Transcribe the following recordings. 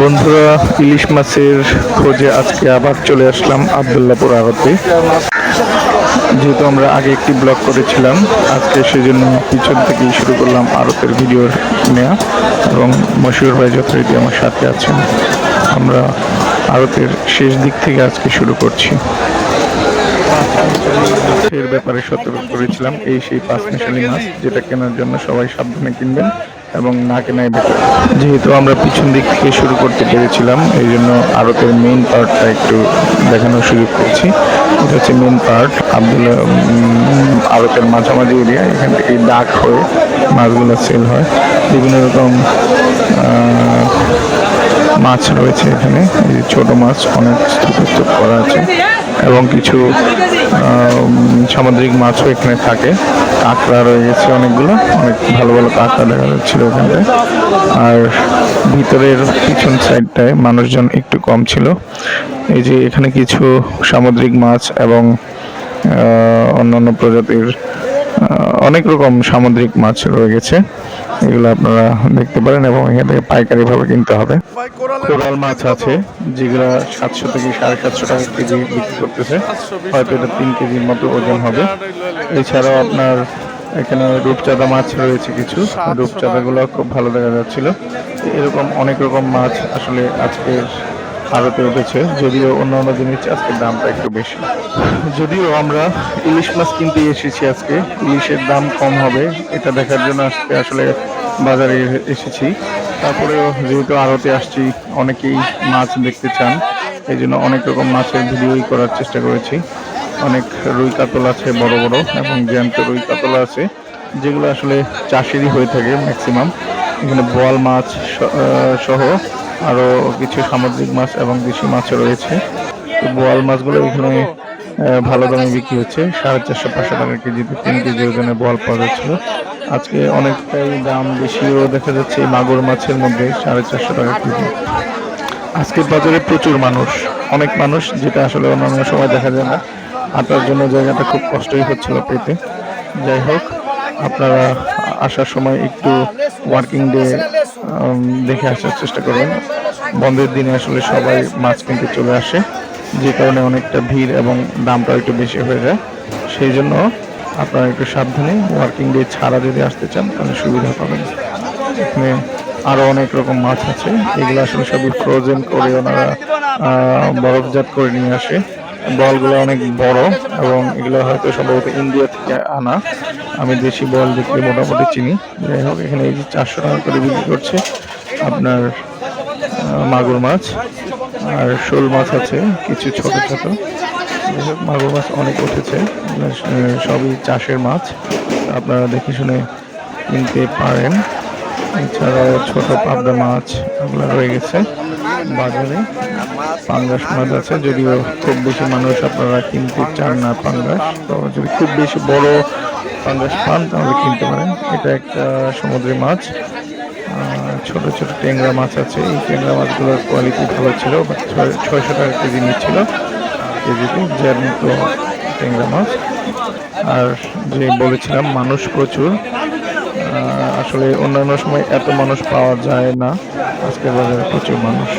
বন্ধুরা, ইলিশ মাছের খোঁজে আজকে আবার চলে আসলাম আবদুল্লাপুর আড়তে যেহেতু আমরা আগে একটি ব্লগ করেছিলাম, আজকে সেজন্য পিছন থেকেই শুরু করলাম আড়তের ভিডিও নেওয়া এবং মশিউর ভাই যথারীতি আমার সাথে আছেন। আমরা আড়তের শেষ দিক থেকে আজকে শুরু করছি। ব্যাপারে সতর্ক করেছিলাম, এই সেই পাঁচ মিশালি মাছ, যেটা কেনার জন্য সবাই সাবধানে কিনবেন। এবং না কেনাই বেটার যেহেতু আমরা পিছন দিক থেকে শুরু করতে পেরেছিলাম, এই জন্য আড়তের মেন পার্টটা একটু দেখানোর সুযোগ পেয়েছি। এটা হচ্ছে মেন পার্ট আবদুল্লাহ আরতের মাঝামাঝি এরিয়া এখান থেকে ডাক হয়ে মাছগুলো সেল হয়। বিভিন্ন রকম মাছ রয়েছে এখানে ছোট মাছ, অনেক স্তূপ করা আছে। এবং কিছু সামুদ্রিক মাছও এখানে থাকে। কাঁকড়া রয়ে গেছে অনেকগুলো, অনেক ভালো ভালো কাঁকড়া দেখা যাচ্ছিল ওখানে আর ভিতরের পিছন সাইডটায় মানুষজন একটু কম ছিল। এই যে এখানে কিছু সামুদ্রিক মাছ এবং অন্যান্য প্রজাতির অনেক রকম সামুদ্রিক মাছ রয়ে গেছে। এগুলো আপনারা দেখতে পারেন এবং এখান থেকে পাইকারিভাবে কিনতে হবে। কোরাল মাছ আছে যেগুলো সাতশো থেকে সাড়ে সাতশো টাকা কেজি বিক্রি করতেছে। হয়তো এটা তিন কেজির মতো ওজন হবে। এছাড়াও আপনার এখানে রূপচাঁদা মাছ রয়েছে কিছু। রূপচাঁদাগুলো খুব ভালো দেখা যাচ্ছিল। এরকম অনেক রকম মাছ আসলে আজকের আড়তে উঠেছে। যদিও অন্যান্য জিনিস আজকের দামটা একটু বেশি। যদিও আমরা ইলিশ মাছ কিনতে এসেছি আজকে ইলিশের দাম কম হবে। এটা দেখার জন্য আজকে আসলে বাজারে এসেছি। তারপরেও যেহেতু আড়তে আসছি, অনেকেই মাছ দেখতে চান এই জন্য অনেক রকম মাছের ভিডিওই করার চেষ্টা করেছি। অনেক রুই কাতল আছে বড় বড় এবং জ্যান্ত রুই কাতল আছে, যেগুলো আসলে চাষেরই হয়ে থাকে ম্যাক্সিমাম এখানে বোয়াল মাছ সহ আরও কিছু সামুদ্রিক মাছ এবং দেশি মাছও রয়েছে। তো বোয়াল মাছগুলো এখানে ভালো দামে বিক্রি হচ্ছে। সাড়ে চারশো পাঁচশো টাকা কেজিতে তিন কেজি ওজনে বোয়াল পাওয়া যাচ্ছিল। আজকে অনেকটাই দাম বেশিও দেখা যাচ্ছে এই মাগুর মাছের মধ্যে, সাড়ে চারশো টাকা কেজি। আজকের বাজারে প্রচুর মানুষ, অনেক মানুষ, যেটা আসলে অন্যান্য সময় দেখা যায় না। হাঁটার জন্য জায়গাটা খুব কষ্টই হচ্ছিল পেতে। যাই হোক, আপনারা আসার সময় একটু ওয়ার্কিং ডে দেখে আসার চেষ্টা করবেন। বন্ধের দিনে আসলে সবাই মাছ কিনতে চলে আসে, যে কারণে অনেকটা ভিড় এবং দামটাও একটু বেশি হয়ে যায়। সেই জন্য আপনারা একটু সাবধানে ওয়ার্কিং ডে ছাড়া যদি আসতে চান, তাহলে সুবিধা পাবেন। এখানে আরও অনেক রকম মাছ আছে। এগুলো আসলে সবই ফ্রোজেন করে ওনারা বরফজাত করে নিয়ে আসে। বলগুলো অনেক বড় এবং এগুলো হয়তো সম্ভবত ইন্ডিয়া থেকে আনা। আমি দেশি বল দেখলে মোটামুটি চিনি। যাই হোক, এখানে এই যে চারশো টাকা করে বিক্রি করছে আপনার মাগুর মাছ। আর শোল মাছ আছে, কিছু ছোট ছোট। মাগুর মাছ অনেক উঠেছে। সবই চাষের মাছ। আপনারা দেখে শুনে কিনতে পারেন। এছাড়াও ছোট পাবদা মাছ এগুলো রয়ে গেছে বাজারে। পাঙ্গাস মাছ আছে, যদিও খুব বেশি মানুষ আপনারা কিনতে চান না পাঙ্গাস। তো যদি খুব বেশি বড় পাঙ্গাস পান, তাহলে কিনতে পারেন। এটা একটা সমুদ্রের মাছ। ছোট ছোট ট্যাংরা মাছ আছে। এই ট্যাংরা মাছগুলোর কোয়ালিটি ভালো ছিল ছয়শো টাকা কেজি নিচ্ছিল। কেজিতে জ্যান্ত ট্যাংরা মাছ। আর যে বলেছিলাম, মানুষ প্রচুর। আসলে অন্যান্য সময় এত মানুষ পাওয়া যায় না। আজকের বাজারে প্রচুর মানুষ।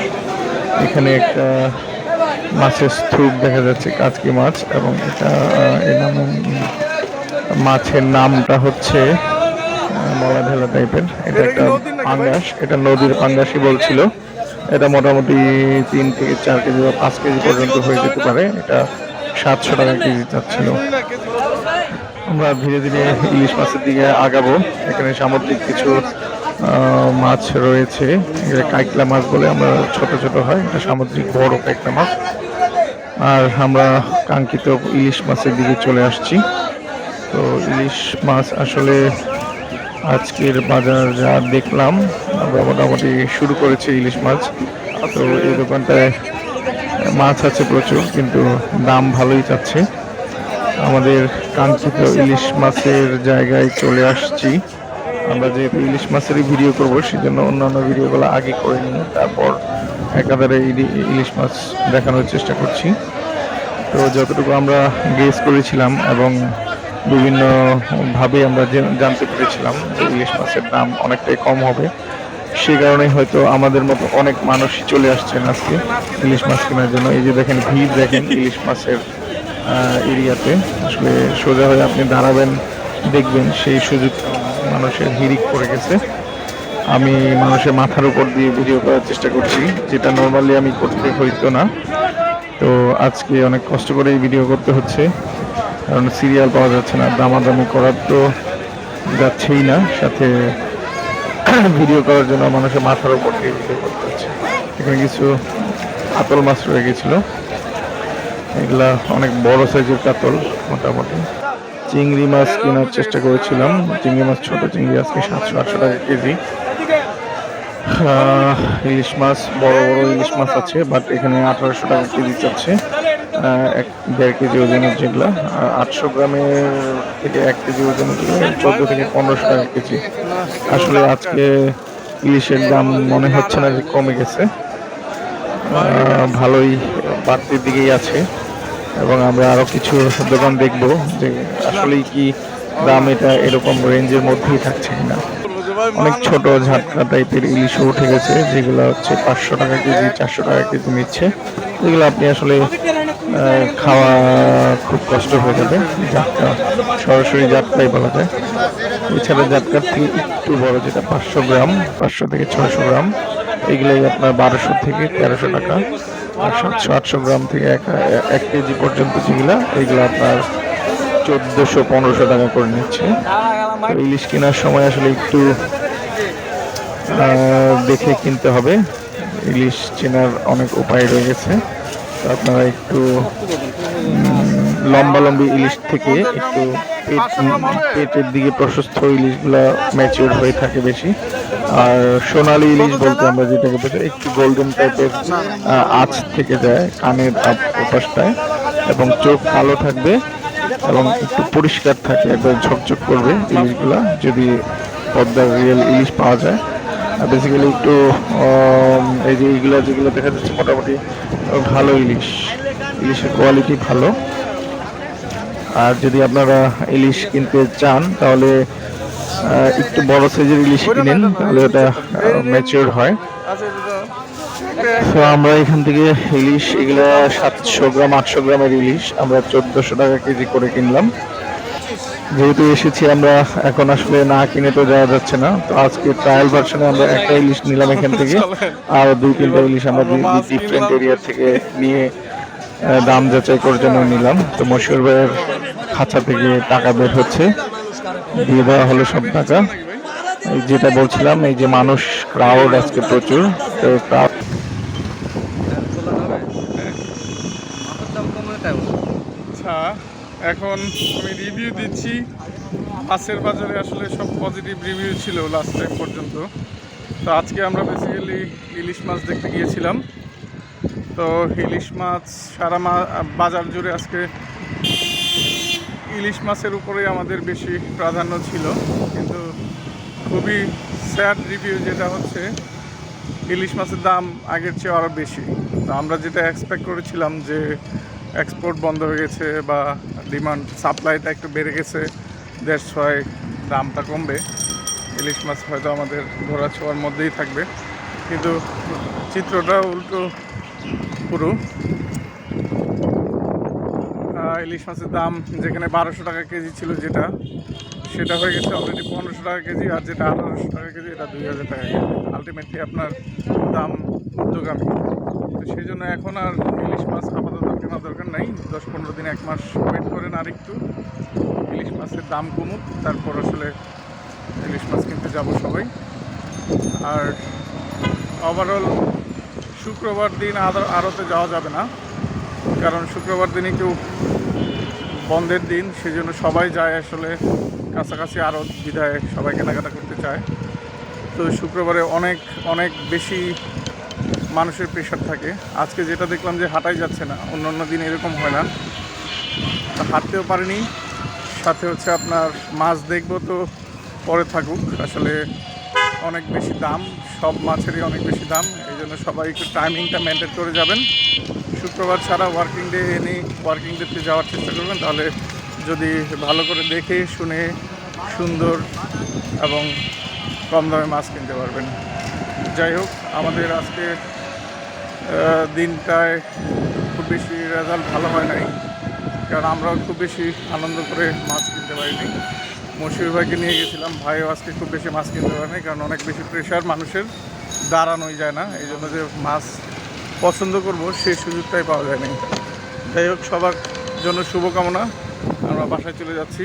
এখানে একটা মাছের স্তূপ দেখা যাচ্ছে কাচকি মাছ, এবং এটা নামে, মাছের নামটা হচ্ছে মলা ঢেলা টাইপের এটা একটা পাঙ্গাস, এটা নদীর পাঙ্গাসই বলছিল। এটা মোটামুটি তিন থেকে চার কেজি বা পাঁচ কেজি পর্যন্ত হয়ে যেতে পারে। এটা সাতশো টাকা কেজি চাচ্ছিল আমরা ধীরে ধীরে ইলিশ মাছের দিকে আগাবো। এখানে সামুদ্রিক কিছু মাছ রয়েছে। কাইকলা মাছ বলে আমরা ছোট ছোট হয়। এটা সামুদ্রিক বড় কাইকলা মাছ। আর আমরা কাঙ্ক্ষিত ইলিশ মাছের দিকে চলে আসছি। তো ইলিশ মাছ আসলে আজকের বাজার যা দেখলাম আমরা মোটামুটি শুরু করেছি ইলিশ মাছ। তো এই দোকানটায় মাছ আছে প্রচুর, কিন্তু দাম ভালোই চাচ্ছে আমাদের কাঙ্ক্ষিত ইলিশ মাছের জায়গায় চলে আসছি। আমরা যেহেতু ইলিশ মাছেরই ভিডিও করব, সেজন্য অন্যান্য ভিডিওগুলো আগে করে নিই, তারপর একাধারে ইলি- ইলিশ মাছ দেখানোর চেষ্টা করছি। তো যতটুকু আমরা গেস করেছিলাম এবং বিভিন্ন ভাবে আমরা জানতে পেরেছিলাম ইলিশ মাছের দাম অনেকটাই কম হবে। সে কারণে হয়তো আমাদের মতো অনেক মানুষই চলে আসছেন আজকে ইলিশ মাছ কেনার জন্য। এই যে দেখেন ভিড় দেখেন ইলিশ মাছের এরিয়াতে। আসলে সোজা হয়ে আপনি দাঁড়াবেন, দেখবেন সেই সুযোগ মানুষের হিরিক পড়ে গেছে। আমি মানুষের মাথার উপর দিয়ে ভিডিও করার চেষ্টা করছি, যেটা নর্মালি আমি করতে হইতো না। তো আজকে অনেক কষ্ট করে এই ভিডিও করতে হচ্ছে। কারণ সিরিয়াল পাওয়া যাচ্ছে না, দামাদামি করার তো যাচ্ছেই না, সাথে ভিডিও করার জন্য মানুষের মাথার উপর দিয়ে ভিডিও করতে হচ্ছে। এখানে কিছু কাতল মাছ রয়ে গেছিল। এগুলা অনেক বড় সাইজের কাতল মোটামুটি। চিংড়ি মাছ কেনার চেষ্টা করেছিলাম। চিংড়ি মাছ ছোট, চিংড়ি আজকে সাতশো, আটশো টাকা কেজি। ইলিশ মাছ, বড় বড় ইলিশ মাছ আছে বাট এখানে আঠারোশো টাকা কেজি চাচ্ছে এক দেড় কেজি ওজনের যেগুলো আর আটশো গ্রামের থেকে এক কেজি ওজনের চোদ্দ থেকে পনেরোশো টাকা কেজি। আসলে আজকে ইলিশের দাম মনে হচ্ছে না যে কমে গেছে। ভালোই বাড়তির দিকেই আছে। এবং আমরা আরও কিছু দোকান দেখব যে আসলেই কি দাম এটা এরকম রেঞ্জের মধ্যেই থাকছে কিনা। অনেক ছোট ঝাটকা টাইপের ইলিশও উঠে গেছে, যেগুলো হচ্ছে পাঁচশো টাকা কেজি, চারশো টাকা কেজি নিচ্ছে। যেগুলো আপনি আসলে খাওয়া খুব কষ্ট হয়ে যাবে। জাতকা সরাসরি জাতকাই বলা যায়। এছাড়া জাতকার থেকে একটু বড় যেটা, পাঁচশো গ্রাম, পাঁচশো থেকে ছয়শো গ্রাম। এগুলোই আপনার বারোশো থেকে তেরোশো টাকা। আর সাতশো, আটশো গ্রাম থেকে এক এক কেজি পর্যন্ত যেগুলা, এগুলো আপনার চোদ্দোশো, পনেরোশো টাকা করে নিচ্ছে। ইলিশ কেনার সময় আসলে একটু দেখে কিনতে হবে। ইলিশ চেনার অনেক উপায় রয়ে গেছে। আপনারা একটু লম্বা লম্বি ইলিশ থেকে একটু পেট, পেটের দিকে প্রশস্ত ইলিশগুলো ম্যাচিওর হয়ে থাকে বেশি। আর সোনালি ইলিশ বলতে আমরা যেটাকে বোঝাই একটু গোল্ডেন টাইপের আঁচ থেকে যায়, কানের ওপাশটায়, এবং চোখ কালো থাকবে এবং একটু পরিষ্কার থাকে একবার ঝকঝক করবে ইলিশগুলা, যদি পদ্মার রিয়েল ইলিশ পাওয়া যায়। বেসিক্যালি একটু এই যে এইগুলা যেগুলো দেখা যাচ্ছে মোটামুটি ভালো ইলিশ। ইলিশের কোয়ালিটি ভালো। আর যদি আপনারা ইলিশ কিনতে চান, তাহলে একটু বড় সাইজের ইলিশ কিনেন, তাহলে ওটা ম্যাচিওর হয়। তো আমরা এখান থেকে ইলিশ, এগুলা সাতশো গ্রাম, আটশো গ্রামের ইলিশ, আমরা চোদ্দশো টাকা কেজি করে কিনলাম। যেহেতু এসেছি, আমরা এখন আসলে না কিনে তো যাওয়া যাচ্ছে না। তো আজকে ট্রায়াল ভার্সনে আমরা একটা ইলিশ নিলাম এখান থেকে। আর দুই, তিনটা ইলিশ আমরা ডিফারেন্ট এরিয়া থেকে নিয়ে দাম যাচাই করার জন্য নিলাম। তো মশিউর ভাইয়ের খাঁচা থেকে টাকা বের হচ্ছে। দিয়ে দেওয়া হলো সব টাকা। যেটা বলছিলাম, এই যে মানুষ ক্রাউড আজকে প্রচুর। তো ক্রাউড আচ্ছা এখন আমি রিভিউ দিচ্ছি। মাছের বাজারে আসলে সব পজিটিভ রিভিউ ছিল লাস্ট টাইম পর্যন্ত। তো আজকে আমরা বেসিক্যালি ইলিশ মাছ দেখতে গিয়েছিলাম। তো ইলিশ মাছ সারা বাজার জুড়ে আজকে ইলিশ মাছের উপরে আমাদের বেশি প্রাধান্য ছিল। কিন্তু খুবই স্যাড রিভিউ যেটা হচ্ছে, ইলিশ মাছের দাম আগের চেয়ে আরও বেশি। তো আমরা যেটা এক্সপেক্ট করেছিলাম যে এক্সপোর্ট বন্ধ হয়ে গেছে বা ডিমান্ড সাপ্লাইটা একটু বেড়ে গেছে দেড় ছয় দামটা কমবে। ইলিশ মাছ হয়তো আমাদের ধরা ছোঁয়ার মধ্যেই থাকবে। কিন্তু চিত্রটা উল্টো পুরো। ইলিশ মাছের দাম যেখানে বারোশো টাকা কেজি ছিল যেটা, সেটা হয়ে গেছে অলরেডি পনেরোশো টাকা কেজি আর যেটা আঠারোশো টাকা কেজি, এটা দুই হাজার টাকা কেজি। আলটিমেটলি আপনার দাম ঊর্ধ্বগামী। তো সেই জন্য এখন আর ইলিশ মাছ আপাতত কেনার দরকার নাই। দশ পনেরো দিন এক মাস ওয়েট করেন আর একটু ইলিশ মাছের দাম কমুক, তারপর আসলে ইলিশ মাছ কিনতে যাব সবাই। আর ওভারঅল শুক্রবার দিন আড়তে যাওয়া যাবে না, কারণ শুক্রবার দিনে কেউ বন্ধের দিন সেই জন্য সবাই যায় আসলে কাছাকাছি আরও বিধায় সবাই কেনাকাটা করতে চায়। তো শুক্রবারে অনেক অনেক বেশি মানুষের প্রেশার থাকে। আজকে যেটা দেখলাম যে হাঁটাই যাচ্ছে না অন্য অন্য দিন এরকম হয় না। হাঁটতেও পারিনি, সাথে হচ্ছে আপনার মাছ দেখব তো পরে থাকুক। আসলে অনেক বেশি দাম, সব মাছেরই অনেক বেশি দাম, এই জন্য সবাই একটু টাইমিংটা মেনটেন করে যাবেন। শুক্রবার ছাড়া ওয়ার্কিং ডে এনে ওয়ার্কিং ডেতে যাওয়ার চেষ্টা করবেন, তাহলে যদি ভালো করে দেখে, শুনে, সুন্দর এবং কম দামে মাছ কিনতে পারবেন। যাই হোক, আমাদের আজকে দিনটায় খুব বেশি রেজাল্ট ভালো হয় নাই। কারণ আমরাও খুব বেশি আনন্দ করে মাছ কিনতে পারিনি। মশিউর ভাইকে নিয়ে গেছিলাম, ভাইও আজকে খুব বেশি মাছ কিনতে পারেনি কারণ অনেক বেশি প্রেশার মানুষের, দাঁড়ানোই যায় না। এই জন্য যে মাছ পছন্দ করব সেই সুযোগটাই পাওয়া যায়নি। যাই হোক, সবার জন্য শুভকামনা। আমরা বাসায় চলে যাচ্ছি।